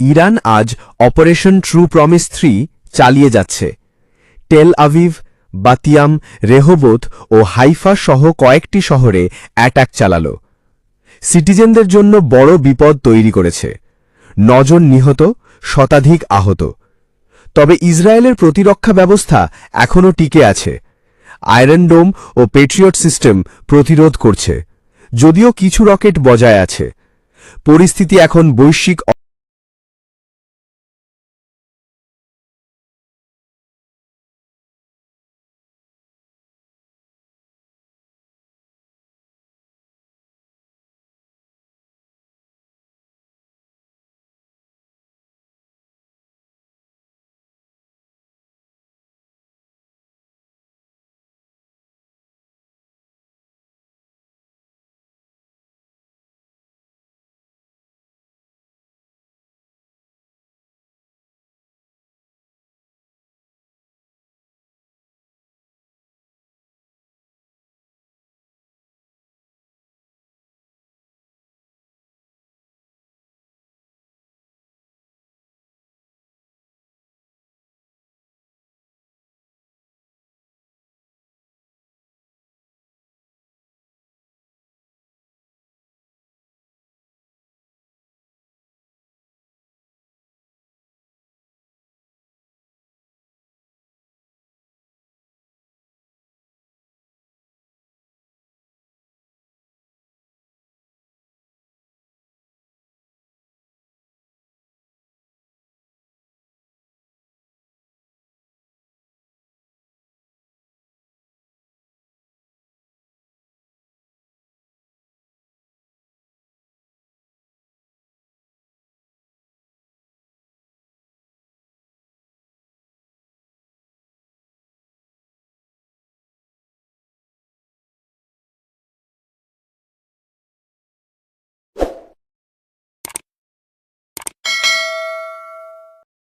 Iran আজ operation true promise three চালিয়ে যাচ্ছে। টেল আভিভ, বাতিয়াম, রেহবোত ও হাইফা সহ কয়েকটি শহরে অ্যাটাক চালাল। সিটিজেনদের জন্য বড় বিপদ তৈরি করেছে। নজন নিহত, শতাধিক আহত। তবে ইসরায়েলের প্রতিরক্ষা ব্যবস্থা এখনও টিকে আছে। আয়রনডোম ও পেট্রিয়ট সিস্টেম প্রতিরোধ করছে। যদিও কিছু রকেট বজায় আছে। পরিস্থিতি এখন বৈশ্বিক